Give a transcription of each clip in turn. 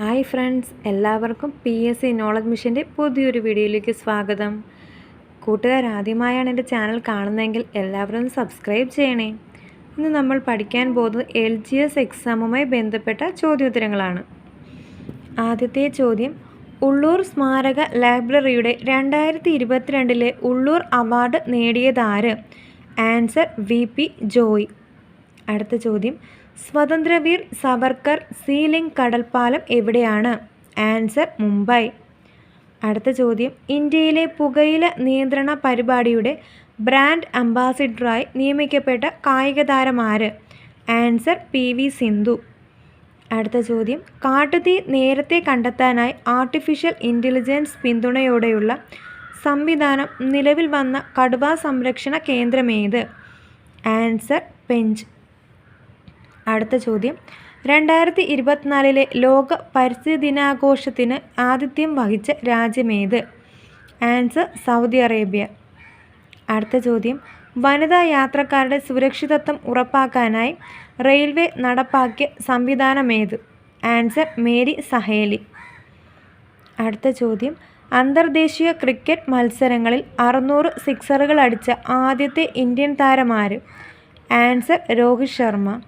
Hi friends എല്ലാവർക്കും P S C knowledge മിഷന്റെ പുതിയൊരു വീഡിയോയിലേക്ക് സ്വാഗതം. കൂട്ടുകാർ ആദ്യമായാണ് എന്റെ ചാനൽ കാണുന്നതെങ്കിൽ എല്ലാവരും സബ്സ്ക്രൈബ് ചെയ്യണേ. ഇന്ന് നമ്മൾ പഠിക്കാൻ പോകുന്നത് എൽ ജി എസ് എക്സാമുമായി ബന്ധപ്പെട്ട ചോദ്യോത്തരങ്ങളാണ്. ആദ്യത്തെ ചോദ്യം ഉള്ളൂർ സ്മാരക ലൈബ്രറിയുടെ രണ്ടായിരത്തി ഇരുപത്തിരണ്ടിലെ ഉള്ളൂർ അവാർഡ് നേടിയതാര് ആൻസർ വി പി ജോയ്. അടുത്ത ചോദ്യം സ്വതന്ത്രവീർ സവർക്കർ സീലിംഗ് കടൽപ്പാലം എവിടെയാണ്? ആൻസർ മുംബൈ. അടുത്ത ചോദ്യം. ഇന്ത്യയിലെ പുകയില നിയന്ത്രണ പരിപാടിയുടെ ബ്രാൻഡ് അംബാസിഡറായി നിയമിക്കപ്പെട്ട കായിക താരം ആര്? Answer P V Sindhu. അടുത്ത ചോദ്യം. കാട്ടുതീ നേരത്തെ കണ്ടെത്താനായി ആർട്ടിഫിഷ്യൽ ഇന്റലിജൻസ് പിന്തുണയോടെയുള്ള സംവിധാനം നിലവിൽ വന്ന കടുവ സംരക്ഷണ കേന്ദ്രമേത് ആൻസർ പെഞ്ച്. അടുത്ത ചോദ്യം. രണ്ടായിരത്തി ഇരുപത്തിനാലിലെ ലോക പരിസ്ഥിതി ദിനാഘോഷത്തിന് ആതിഥ്യം വഹിച്ച രാജ്യമേത് ആൻസർ സൗദി അറേബ്യ. അടുത്ത ചോദ്യം. വനിതാ യാത്രക്കാരുടെ സുരക്ഷിതത്വം ഉറപ്പാക്കാനായി റെയിൽവേ നടപ്പാക്കിയ സംവിധാനമേത് ആൻസർ മേരി സഹേലി. അടുത്ത ചോദ്യം. അന്തർദേശീയ ക്രിക്കറ്റ് മത്സരങ്ങളിൽ അറുന്നൂറ് സിക്സറുകൾ അടിച്ച ആദ്യത്തെ ഇന്ത്യൻ താരമാര് ആൻസർ രോഹിത് ശർമ്മ.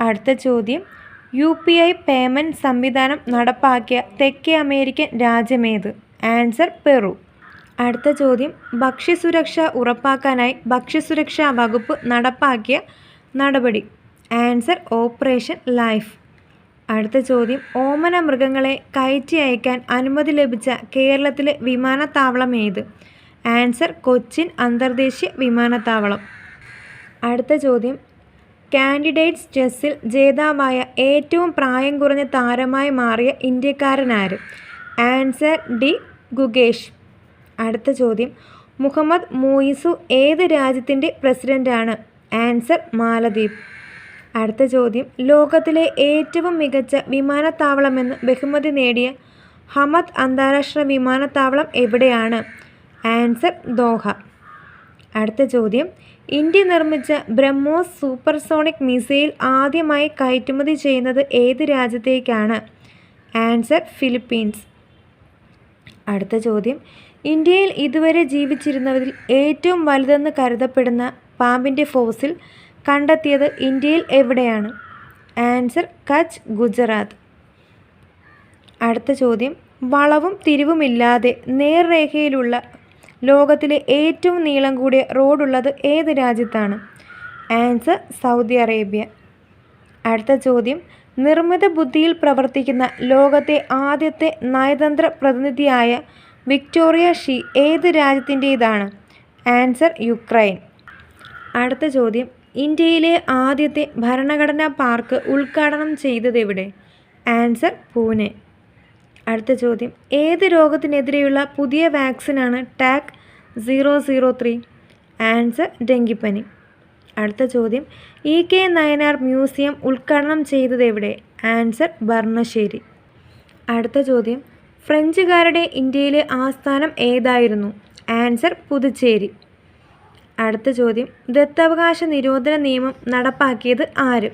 അടുത്ത ചോദ്യം. യു പി ഐ പേയ്മെന്റ് സംവിധാനം നടപ്പാക്കിയ തെക്കേ അമേരിക്കൻ രാജ്യമേത്? Answer Peru. അടുത്ത ചോദ്യം. ഭക്ഷ്യസുരക്ഷ ഉറപ്പാക്കാനായി ഭക്ഷ്യസുരക്ഷാ വകുപ്പ് നടപ്പാക്കിയ നടപടി. Answer operation life. അടുത്ത ചോദ്യം. ഓമന മൃഗങ്ങളെ കയറ്റി അയക്കാൻ അനുമതി ലഭിച്ച കേരളത്തിലെ വിമാനത്താവളം ഏത് ആൻസർ കൊച്ചിൻ അന്തർദേശീയ വിമാനത്താവളം. അടുത്ത ചോദ്യം. കാൻഡിഡേറ്റ്സ് ചെസ്സിൽ ജേതാവായ ഏറ്റവും പ്രായം കുറഞ്ഞ താരമായി മാറിയ ഇന്ത്യക്കാരനാര്? Answer D Gukesh. അടുത്ത ചോദ്യം. മുഹമ്മദ് മൂയിസു ഏത് രാജ്യത്തിന്റെ പ്രസിഡന്റാണ് ആൻസർ മാലദ്വീപ്. അടുത്ത ചോദ്യം. ലോകത്തിലെ ഏറ്റവും മികച്ച വിമാനത്താവളമെന്ന് ബഹുമതി നേടിയ ഹമദ് അന്താരാഷ്ട്ര വിമാനത്താവളം എവിടെയാണ്? Answer Doha. അടുത്ത ചോദ്യം. ഇന്ത്യ നിർമ്മിച്ച ബ്രഹ്മോസ് സൂപ്പർസോണിക് മിസൈൽ ആദ്യമായി കയറ്റുമതി ചെയ്യുന്നത് ഏത് രാജ്യത്തേക്കാണ്? Answer Philippines. അടുത്ത ചോദ്യം. ഇന്ത്യയിൽ ഇതുവരെ ജീവിച്ചിരുന്നവരിൽ ഏറ്റവും വലുതെന്ന് കരുതപ്പെടുന്ന പാമ്പിന്റെ ഫോസിൽ കണ്ടെത്തിയത് ഇന്ത്യയിൽ എവിടെയാണ്? ആൻസർ കച്ച് ഗുജറാത്ത്. അടുത്ത ചോദ്യം. വളവും തിരിവുമില്ലാതെ നേർരേഖയിലുള്ള ലോകത്തിലെ ഏറ്റവും നീളം കൂടിയ റോഡുള്ളത് ഏത് രാജ്യത്താണ്? Answer Saudi Arabia. അടുത്ത ചോദ്യം. നിർമ്മിത ബുദ്ധിയിൽ പ്രവർത്തിക്കുന്ന ലോകത്തെ ആദ്യത്തെ നയതന്ത്ര പ്രതിനിധിയായ വിക്ടോറിയ ഷീ ഏത് രാജ്യത്തിന്റേതാണ്? Answer Ukraine. അടുത്ത ചോദ്യം. ഇന്ത്യയിലെ ആദ്യത്തെ ഭരണഘടനാ പാർക്ക് ഉദ്ഘാടനം ചെയ്തതെവിടെ? ആൻസർ പൂനെ. അടുത്ത ചോദ്യം. ഏത് രോഗത്തിനെതിരെയുള്ള പുതിയ വാക്സിനാണ് TAK zero zero three? Answer ഡെങ്കിപ്പനി. അടുത്ത ചോദ്യം. ഇ കെ നയനാർ മ്യൂസിയം ഉദ്ഘാടനം ചെയ്തത് എവിടെ? ആൻസർ ഭർണശ്ശേരി അടുത്ത ചോദ്യം. ഫ്രഞ്ചുകാരുടെ ഇന്ത്യയിലെ ആസ്ഥാനം ഏതായിരുന്നു? ആൻസർ പുതുച്ചേരി. അടുത്ത ചോദ്യം. ദത്തവകാശ നിരോധന നിയമം നടപ്പാക്കിയത് ആര്?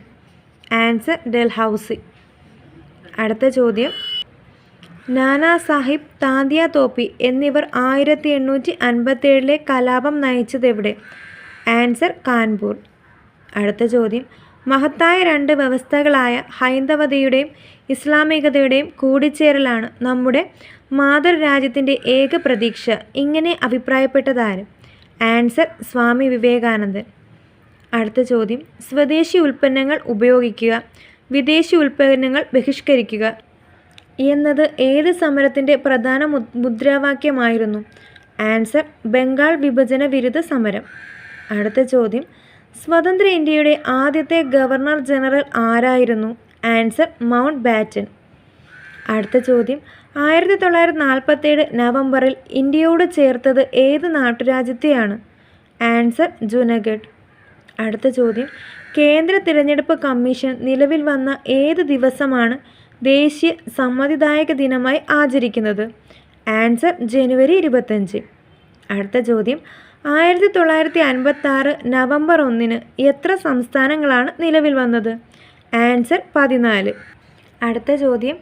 Answer Dalhousie. അടുത്ത ചോദ്യം. നാനാ സാഹിബ് താന്തിയ തോപ്പി എന്നിവർ ആയിരത്തി എണ്ണൂറ്റി അൻപത്തേഴിലെ കലാപം നയിച്ചതെവിടെ? ആൻസർ കാൺപൂർ അടുത്ത ചോദ്യം. മഹത്തായ രണ്ട് വ്യവസ്ഥകളായ ഹൈന്ദവതയുടെയും ഇസ്ലാമികതയുടെയും കൂടിച്ചേരലാണ് നമ്മുടെ മാതൃരാജ്യത്തിന്റെ ഏക പ്രതീക്ഷ. ഇങ്ങനെ അഭിപ്രായപ്പെട്ടതാരും? ആൻസർ സ്വാമി വിവേകാനന്ദൻ. അടുത്ത ചോദ്യം. സ്വദേശി ഉൽപ്പന്നങ്ങൾ ഉപയോഗിക്കുക വിദേശി ഉൽപ്പന്നങ്ങൾ ബഹിഷ്കരിക്കുക എന്നത് ഏത് സമരത്തിന്റെ പ്രധാന മുദ്രാവാക്യമായിരുന്നു? ആൻസർ ബംഗാൾ വിഭജന വിരുദ്ധ സമരം. അടുത്ത ചോദ്യം. സ്വതന്ത്ര ഇന്ത്യയുടെ ആദ്യത്തെ ഗവർണർ ജനറൽ ആരായിരുന്നു? Answer Mountbatten. അടുത്ത ചോദ്യം. ആയിരത്തി തൊള്ളായിരത്തി നാൽപ്പത്തേഴ് നവംബറിൽ ഇന്ത്യയോട് ചേർത്തത് ഏത് നാട്ടുരാജ്യത്തെയാണ്? ആൻസർ ജുനഗഡ്. അടുത്ത ചോദ്യം. കേന്ദ്ര തിരഞ്ഞെടുപ്പ് കമ്മീഷൻ നിലവിൽ വന്ന ഏത് ദിവസമാണ് ദേശീയ സമ്മതിദായക ദിനമായി ആചരിക്കുന്നത്. ആൻസർ ജനുവരി ഇരുപത്തഞ്ച്. അടുത്ത ചോദ്യം. ആയിരത്തി തൊള്ളായിരത്തി അൻപത്തി ആറ് നവംബർ ഒന്നിന് എത്ര സംസ്ഥാനങ്ങളാണ് നിലവിൽ വന്നത്? ആൻസർ പതിനാല്. അടുത്ത ചോദ്യം.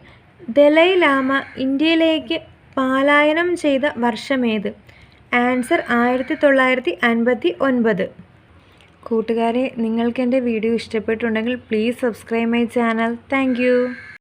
ദലൈ ലാമ ഇന്ത്യയിലേക്ക് പാലായനം ചെയ്ത വർഷമേത് ആൻസർ ആയിരത്തി തൊള്ളായിരത്തി അൻപത്തി ഒൻപത് കൂട്ടുകാരെ നിങ്ങൾക്ക് എന്റെ video ഇഷ്ടപ്പെട്ടുണ്ടെങ്കിൽ please subscribe my channel. Thank